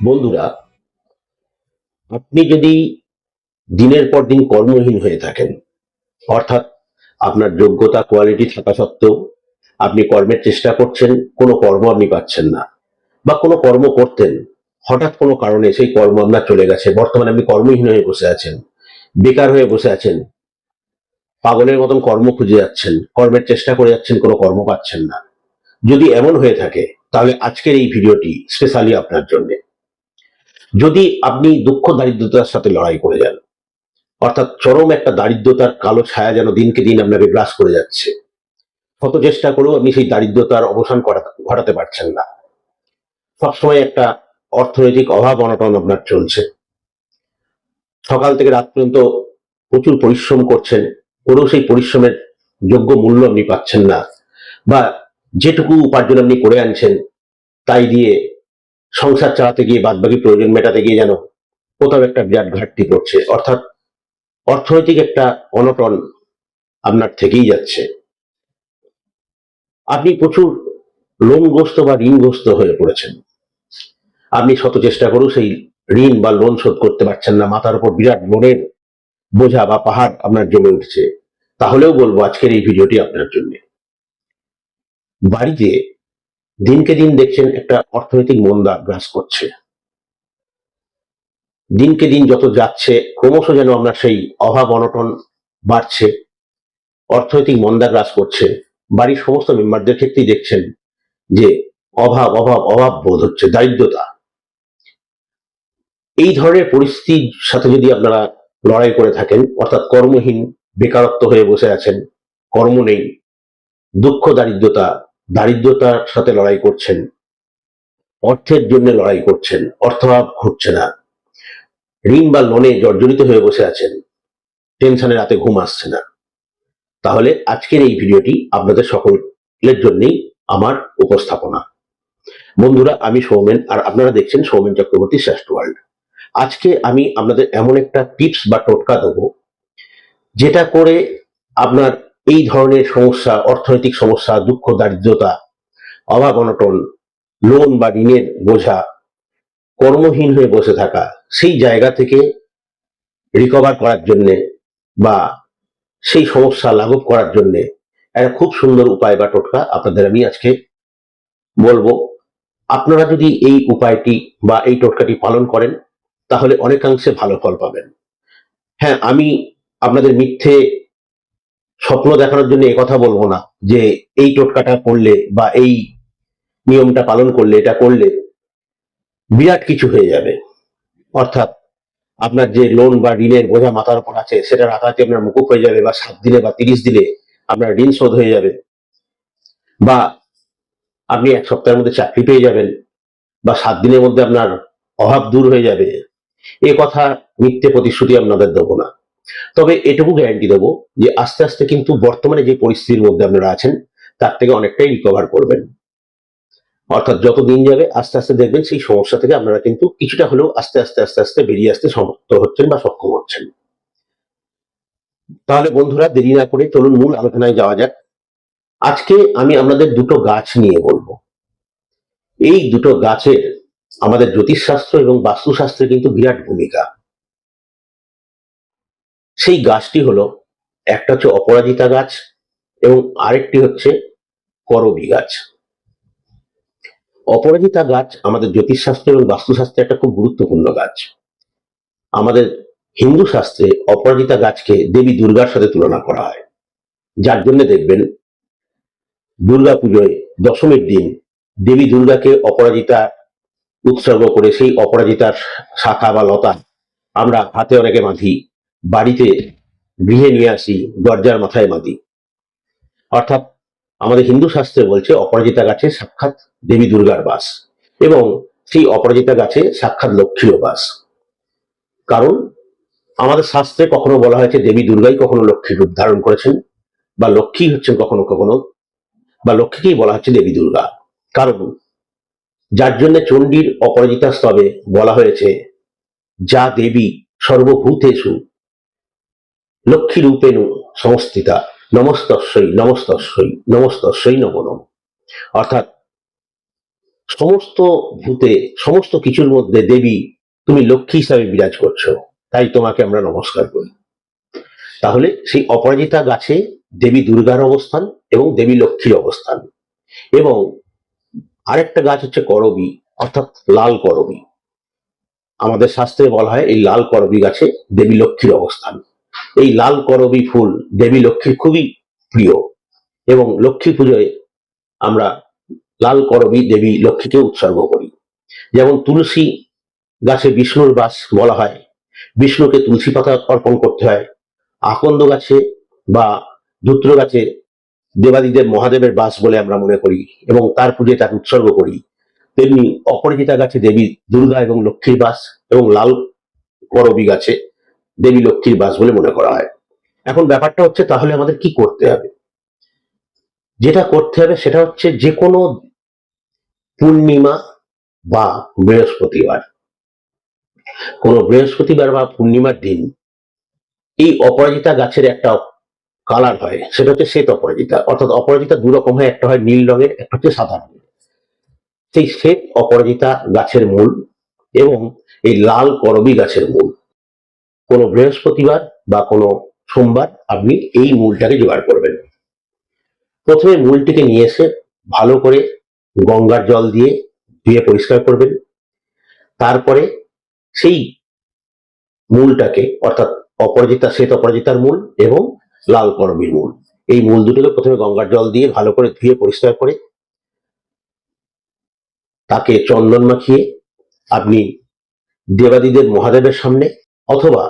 বন্ধুরা, আপনি যদি দিনের পর দিন কর্মহীন হয়ে থাকেন, অর্থাৎ আপনার যোগ্যতা কোয়ালিটি থাকা সত্ত্বেও আপনি কর্মের চেষ্টা করছেন, কোনো কর্ম আপনি পাচ্ছেন না বা কোনো কর্ম করতেন, হঠাৎ কোনো কারণে সেই কর্ম আপনার চলে গেছে, বর্তমানে আপনি কর্মহীন হয়ে বসে আছেন, বেকার হয়ে বসে আছেন, পাগলের মতন কর্ম খুঁজে যাচ্ছেন, কর্মের চেষ্টা করে যাচ্ছেন, কোনো কর্ম পাচ্ছেন না। যদি এমন হয়ে থাকে, তাহলে আজকের এই ভিডিওটি স্পেশালি আপনার জন্য। যদি আপনি দুঃখ দারিদ্রতার সাথে লড়াই করে যান, অর্থাৎ চরম একটা দারিদ্রতার কালো ছায়া যেন দিনকে দিন আপনাকে গ্রাস করে যাচ্ছে, কত চেষ্টা করেও আপনি সেই দারিদ্রতার অবসান ঘটাতে পারছেন না। সবসময় একটা অর্থনৈতিক অভাব অনটন আপনার চলছে। সকাল থেকে রাত পর্যন্ত প্রচুর পরিশ্রম করছেন করেও সেই পরিশ্রমের যোগ্য মূল্য আপনি পাচ্ছেন না, বা যেটুকু উপার্জন আপনি করে আনছেন, তাই দিয়ে সংসার চালাতে গিয়ে, বাদবাকি প্রয়োজন মেটাতে গিয়ে যেন কোথাও একটা বিরাট ঘাটতি পড়ছে। অর্থাৎ অর্থনৈতিক একটা অনটন আপনার থেকেই যাচ্ছে। আপনি প্রচুর লোনগ্রস্ত বা ঋণগ্রস্ত হয়ে পড়েছেন। আপনি শত চেষ্টা করেও সেই ঋণ বা লোন শোধ করতে পারছেন না। মাথার উপর বিরাট লোনের বোঝা বা পাহাড় আপনার জমে উঠছে। তাহলেও বলব আজকের এই ভিডিওটি আপনার জন্য। বাড়িতে দিনকে দিন দেখছেন একটা অর্থনৈতিক মন্দা গ্রাস করছে। দিনকে দিন যত যাচ্ছে, ক্রমশ যেন আপনার সেই অভাব, অনটন বাড়ছে, অর্থনৈতিক মন্দা গ্রাস করছে। বাড়ির সমস্ত মেম্বারদের ক্ষেত্রেই দেখছেন যে অভাব অভাব অভাব বোধ হচ্ছে, দারিদ্রতা। এই ধরনের পরিস্থিতির সাথে যদি আপনারা লড়াই করে থাকেন, অর্থাৎ কর্মহীন, বেকারত্ব হয়ে বসে আছেন, কর্ম নেই, দুঃখ, দারিদ্রতা দারিদ্রতার সাথে লড়াই করছেন, অর্থের জন্য লড়াই করছেন, অর্থাভাব ঘটছে না। ঋণ বা লোনে জর্জরিত হয়ে বসে আছেন টেনশনে রাতে ঘুম আসছে না। তাহলে আজকের এই ভিডিওটি আপনাদের সকলের জন্যই আমার উপস্থাপনা। বন্ধুরা, আমি সৌমেন, আর আপনারা দেখছেন সৌমেন চক্রবর্তী শ্রেষ্ঠ ওয়ার্ল্ড আজকে আমি আপনাদের এমন একটা টিপস বা টোটকা দেবো, যেটা করে আপনার এই ধরনের সমস্যা, অর্থনৈতিক সমস্যা, দুঃখ, দারিদ্রতা অভাব অনটন লোন বা ঋণের বোঝা, কর্মহীন হয়ে বসে থাকা, সেই জায়গা থেকে রিকভার করার জন্যে বা সেই সমস্যা লাঘব করার জন্যে একটা খুব সুন্দর উপায় বা টোটকা আপনাদের আমি আজকে বলব। আপনারা যদি এই উপায়টি বা এই টোটকাটি পালন করেন, তাহলে অনেকাংশে ভালো ফল পাবেন। হ্যাঁ আমি আপনাদের মিথ্যে স্বপ্ন দেখানোর জন্য কথা বলব না যে এই টোটকাটা করলে বা এই নিয়মটা পালন করলে, এটা করলে বিরাট কিছু হয়ে যাবে। অর্থাৎ আপনার যে লোন বা ঋণের বোঝা মাথার উপর আছে, সেটা রাতারাতি আপনার মুকুব হয়ে যাবে বা সাত দিনে বা তিরিশ দিনে আপনার ঋণ শোধ হয়ে যাবে। বা আপনি এক সপ্তাহের মধ্যে চাকরি পেয়ে যাবেন বা সাত দিনের মধ্যে আপনার অভাব দূর হয়ে যাবে। এ কথা মিথ্যে প্রতিশ্রুতি আপনাদের দেবো না। তবে এটুকু গ্যারান্টি দেবো যে আস্তে আস্তে কিন্তু বর্তমানে যে পরিস্থিতির মধ্যে আপনারা আছেন, তার থেকে অনেকটাই রিকভার করবেন। অর্থাৎ যত দিন যাবে আস্তে আস্তে দেখবেন সেই সমস্যা থেকে আপনারা কিন্তু কিছুটা হলেও আস্তে আস্তে আস্তে আস্তে বেরিয়ে আসতে সমর্থ হচ্ছেন বা সক্ষম হচ্ছেন। তাহলে বন্ধুরা, দেরি না করে চলুন মূল আলোচনায় যাওয়া যাক। আজকে আমি আপনাদের দুটো গাছ নিয়ে বলব। এই দুটো গাছের আমাদের জ্যোতিষশাস্ত্র এবং বাস্তুশাস্ত্রে কিন্তু বিরাট ভূমিকা। সেই গাছটি হলো একটা হচ্ছে অপরাজিতা গাছ এবং আরেকটি হচ্ছে করবি গাছ। অপরাজিতা গাছ আমাদের জ্যোতিষশাস্ত্র এবং বাস্তুশাস্ত্রে একটা খুব গুরুত্বপূর্ণ গাছ। আমাদের হিন্দু শাস্ত্রে অপরাজিতা গাছকে দেবী দুর্গার সাথে তুলনা করা হয়। যার জন্য দেখবেন দুর্গা পুজোয় দশমীর দিন দেবী দুর্গাকে অপরাজিতা উৎসর্গ করে সেই অপরাজিতার শাখা বা লতা আমরা হাতে অনেকে বাঁধি। বাড়িতে গৃহে নিয়ে আসি, দরজার মাথায় বাঁধি। অর্থাৎ আমাদের হিন্দু শাস্ত্রে বলছে, অপরাজিতা গাছে সাক্ষাৎ দেবী দুর্গার বাস এবং সেই অপরাজিতা গাছে সাক্ষাৎ লক্ষ্মীরও বাস। কারণ আমাদের শাস্ত্রে কখনো বলা হয়েছে, দেবী দুর্গাই কখনো লক্ষ্মীর রূপ ধারণ করেছেন বা লক্ষ্মী হচ্ছেন কখনো কখনো, বা লক্ষ্মীকেই বলা হচ্ছে দেবী দুর্গা। কারণ যার জন্য চণ্ডীর অপরাজিতা স্তবে বলা হয়েছে, যা দেবী সর্বভূতেষু লক্ষ্মী রূপেণু সংস্থিতা। নমস্তস্যই নমস্তস্যই নমস্তস্যই নম নম অর্থাৎ সমস্ত ভূতে, সমস্ত কিছুর মধ্যে দেবী তুমি লক্ষ্মী হিসাবে বিরাজ করছ, তাই তোমাকে আমরা নমস্কার করি। তাহলে সেই অপরাজিতা গাছে দেবী দুর্গার অবস্থান এবং দেবী লক্ষ্মীর অবস্থান। এবং আরেকটা গাছ হচ্ছে করবী, অর্থাৎ লাল করবী। আমাদের শাস্ত্রে বলা হয় এই লাল করবী গাছে দেবী লক্ষ্মীর অবস্থান। এই লাল করবী ফুল দেবী লক্ষ্মীর খুবই প্রিয় এবং লক্ষ্মী পুজোয় আমরা লাল করবী দেবী লক্ষ্মীকে উৎসর্গ করি। যেমন তুলসী গাছে বিষ্ণুর বাস বলা হয়, বিষ্ণুকে তুলসী পাতা অর্পণ করতে হয়, আকন্দ গাছে বা ধূত্র গাছে দেবাদিদেব মহাদেবের বাস বলে আমরা মনে করি এবং তার পুজোয় তাকে উৎসর্গ করি। তেমনি অপরাজিতা গাছে দেবী দুর্গা এবং লক্ষ্মীর বাস এবং লাল করবী গাছে দেবী লক্ষ্মীর বাস বলে মনে করা হয়। এখন ব্যাপারটা হচ্ছে তাহলে আমাদের কি করতে হবে? যেটা করতে হবে সেটা হচ্ছে যে কোনো পূর্ণিমা বা বৃহস্পতিবার। কোনো বৃহস্পতিবার বা পূর্ণিমার দিন এই অপরাজিতা গাছের একটা কালার হয়, সেটা হচ্ছে শ্বেত অপরাজিতা। অর্থাৎ অপরাজিতা দু রকম হয়, একটা হয় নীল রঙের, একটা হচ্ছে সাদা রঙের। সেই শ্বেত অপরাজিতা গাছের মূল এবং এই লাল করবী গাছের মূল। কোনো বৃহস্পতিবার বা কোনো সোমবার আপনি এই মূলটাকে জোগাড় করবেন। প্রথমে মূলটিকে নিয়ে এসে ভালো করে গঙ্গার জল দিয়ে ধুয়ে পরিষ্কার করবেন। তারপরে সেই মূলটাকে, অর্থাৎ অপরাজিতা, শ্বেত অপরাজিতার মূল এবং লাল করবীর মূল, এই মূল দুটোকে প্রথমে গঙ্গার জল দিয়ে ভালো করে ধুয়ে পরিষ্কার করে তাকে চন্দন মাখিয়ে আপনি দেবাদিদেব মহাদেবের সামনে অথবা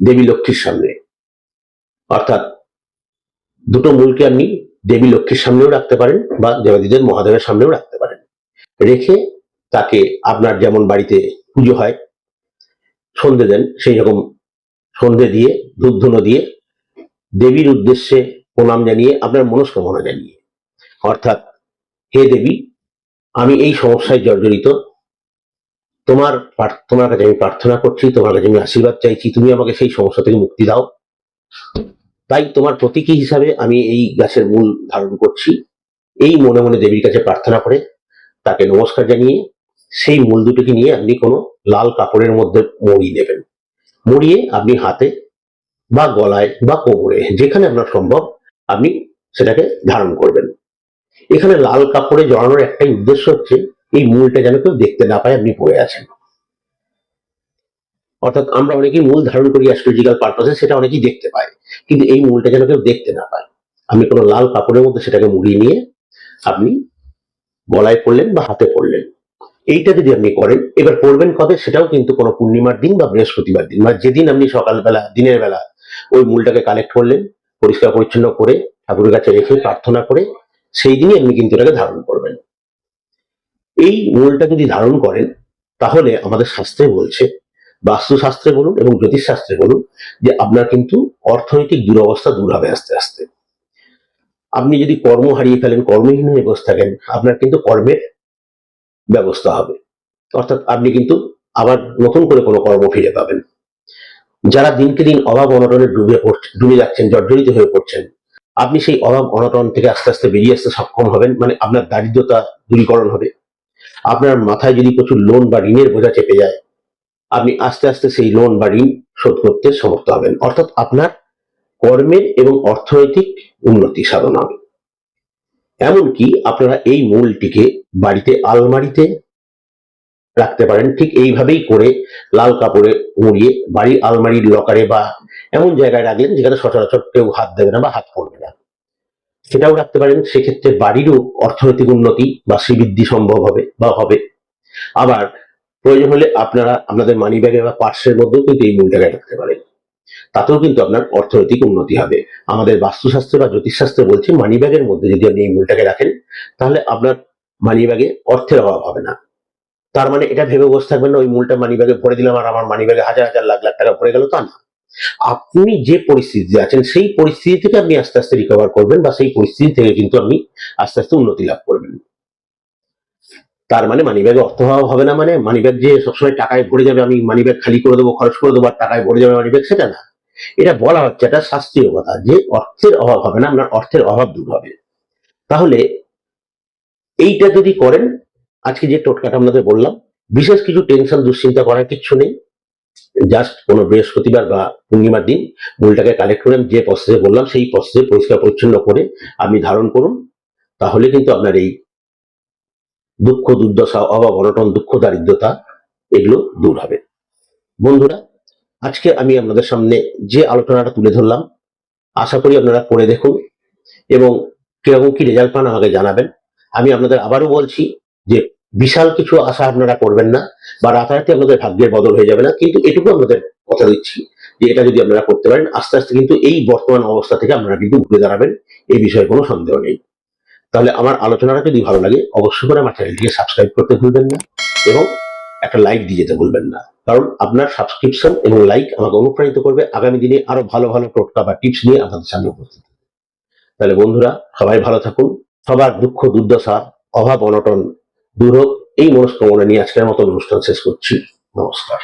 দেবী লক্ষ্মীর সামনে। অর্থাৎ দুটো মূলকে আপনি দেবী লক্ষ্মীর সামনেও রাখতে পারেন বা দেবাদিদেব মহাদেবের সামনেও রাখতে পারেন। রেখে তাকে আপনার যেমন বাড়িতে পুজো হয়, সন্ধে দেন, সেই রকম সন্ধে দিয়ে ধূপধুনো দিয়ে দেবীর উদ্দেশ্যে প্রণাম জানিয়ে, আপনার মনস্কামনা জানিয়ে। অর্থাৎ, হে দেবী, আমি এই সমস্যায় জর্জরিত তোমার তোমার কাছে আমি প্রার্থনা করছি, তোমার কাছে আমি আশীর্বাদ চাইছি, তুমি আমাকে সেই সমস্যা থেকে মুক্তি দাও। তাই তোমার প্রতীকী হিসাবে আমি এই গাছের মূল ধারণ করছি। এই মনে মনে দেবীর কাছে প্রার্থনা করে, তাকে নমস্কার জানিয়ে, সেই মূল দুটোকে নিয়ে আপনি কোনো লাল কাপড়ের মধ্যে মুড়িয়ে নেবেন মুড়িয়ে আপনি হাতে বা গলায় বা কোমরে, যেখানে আপনার সম্ভব, আপনি সেটাকে ধারণ করবেন। এখানে লাল কাপড়ে জড়ানোর একটাই উদ্দেশ্য হচ্ছে এই মূলটা যেন কেউ দেখতে না পায়, আপনি পড়ে আছেন। অর্থাৎ আমরা অনেকেই মূল ধারণ করি অ্যাস্ট্রোলজিক্যাল পারপাসে সেটা অনেকেই দেখতে পায়। কিন্তু এই মূলটা যেন কেউ দেখতে না পায়। আপনি কোনো লাল কাপড়ের মধ্যে সেটাকে মুড়িয়ে নিয়ে আপনি গলায় পড়লেন বা হাতে পড়লেন। এইটা যদি আপনি করেন, এবার পড়বেন কবে সেটাও কিন্তু কোনো পূর্ণিমার দিন বা বৃহস্পতিবার দিন, বা যেদিন আপনি সকালবেলা, দিনের বেলা ওই মূলটাকে কালেক্ট করলেন, পরিষ্কার পরিচ্ছন্ন করে ঠাকুরের কাছে রেখে প্রার্থনা করে, সেই দিনই আপনি কিন্তু এটাকে ধারণ করবেন। এই মূলটা যদি ধারণ করেন, তাহলে আমাদের শাস্ত্রে বলছে, বাস্তুশাস্ত্রে বলুন এবং জ্যোতিষশাস্ত্রে বলুন, যে আপনার কিন্তু অর্থনৈতিক দুরবস্থা দূর হবে আস্তে আস্তে। আপনি যদি কর্ম হারিয়ে ফেলেন, কর্মহীন হয়ে বসে থাকেন, আপনার কিন্তু কর্মের ব্যবস্থা হবে। অর্থাৎ আপনি কিন্তু আবার নতুন করে কোনো কর্ম ফিরে পাবেন। যারা দিনকে দিন অভাব অনটনে ডুবে ডুবে যাচ্ছেন, জর্জরিত হয়ে পড়ছেন, আপনি সেই অভাব অনটন থেকে আস্তে আস্তে বেরিয়ে আসতে সক্ষম হবেন মানে আপনার দারিদ্রতা দূরীকরণ হবে। আপনার মাথায় যদি প্রচুর লোন বা ঋণের বোঝা চেপে যায়, আপনি আস্তে আস্তে সেই লোন বা ঋণ শোধ করতে সমর্থ হবেন। অর্থাৎ আপনার কর্মের এবং অর্থনৈতিক উন্নতি সাধন হবে। এমনকি আপনারা এই মূলটিকে বাড়িতে আলমারিতে রাখতে পারেন, ঠিক এইভাবেই করে লাল কাপড়ে মুড়িয়ে বাড়ির আলমারির লকারে বা এমন জায়গায় রাখলেন যেখানে সচরাচর কেউ হাত দেবে না বা হাত পড়বে না। সেটাও রাখতে পারেন, সেক্ষেত্রে বাড়িরও অর্থনৈতিক উন্নতি বা শ্রীবৃদ্ধি সম্ভব হবে বা হবে। আবার প্রয়োজন হলে আপনারা আপনাদের মানি ব্যাগে বা পার্সের মধ্যেও কিন্তু এই মূলটাকে রাখতে পারেন। তাতেও কিন্তু আপনার অর্থনৈতিক উন্নতি হবে। আমাদের বাস্তুশাস্ত্রে বা জ্যোতিষশাস্ত্রে বলছে মানি ব্যাগের মধ্যে যদি আপনি এই মূলটাকে রাখেন, তাহলে আপনার মানি ব্যাগে অর্থের অভাব হবে না। তার মানে এটা ভেবে বসে থাকবেন না, ওই মূলটা মানি ব্যাগে ভরে দিলাম আর আমার মানি ব্যাগে হাজার হাজার লাখ লাখ টাকা ভরে গেল, তা না। আপনি যে পরিস্থিতিতে আছেন, সেই পরিস্থিতি থেকে আপনি আস্তে আস্তে রিকভার করবেন বা সেই পরিস্থিতি থেকে কিন্তু আপনি আস্তে আস্তে উন্নতি লাভ করবেন। তার মানে মানি ব্যাগে অর্থ অভাব হবে না মানে মানি ব্যাগ যে সবসময় টাকায় ভরে যাবে, আমি মানি ব্যাগ খালি করে দেবো, খরচ করে দেবো আর টাকায় ভরে যাবে মানি ব্যাগ সেটা না। এটা বলা হচ্ছে এটা শাস্ত্রীয় কথা যে অর্থের অভাব হবে না, আপনার অর্থের অভাব দূর হবে। তাহলে এইটা যদি করেন, আজকে যে টোটকাটা আপনাদের বললাম, বিশেষ কিছু টেনশন দুশ্চিন্তা করার কিচ্ছু নেই। জাস্ট কোনো বৃহস্পতিবার বা পূর্ণিমার দিন মূলটাকে কালেক্ট করে যে প্রসেসে বললাম, সেই প্রসেসে পরিষ্কার পরিচ্ছন্ন করে আপনি ধারণ করুন। তাহলে কিন্তু আপনার এই দুঃখ, দুর্দশা, অভাব, অনটন, দুঃখ, দারিদ্রতা এগুলো দূর হবে। বন্ধুরা, আজকে আমি আপনাদের সামনে যে আলোচনাটা তুলে ধরলাম, আশা করি আপনারা করে দেখুন এবং কীরকম কি রেজাল্ট পান আমাকে জানাবেন। আমি আপনাদের আবারও বলছি যে বিশাল কিছু আশা আপনারা করবেন না, বা রাতারাতি আপনাদের ভাগ্যের বদল হয়ে যাবে না, কিন্তু এটুকু আপনাদের কথা দিচ্ছি যে এটা যদি আপনারা করতে পারেন, আস্তে আস্তে কিন্তু এই বর্তমান অবস্থা থেকে আপনারা কিন্তু ঘুরে দাঁড়াবেন, এই বিষয়ে কোনো সন্দেহ নেই। তাহলে আমার আলোচনাটা যদি ভালো লাগে, অবশ্যই করে আমার চ্যানেলটিকে সাবস্ক্রাইব করতে ভুলবেন না এবং একটা লাইক দিয়ে যেতে ভুলবেন না। কারণ আপনার সাবস্ক্রিপশন এবং লাইক আমাকে অনুপ্রাণিত করবে, আগামী দিনে আরও ভালো ভালো টোটকা বা টিপস নিয়ে আপনাদের সামনে উপস্থিত তাহলে বন্ধুরা, সবাই ভালো থাকুন। সবার দুঃখ দুর্দশা অভাব অনটন দূর হোক এই মনস্কামনা নিয়ে আজকের মতো অনুষ্ঠান শেষ করছি। নমস্কার।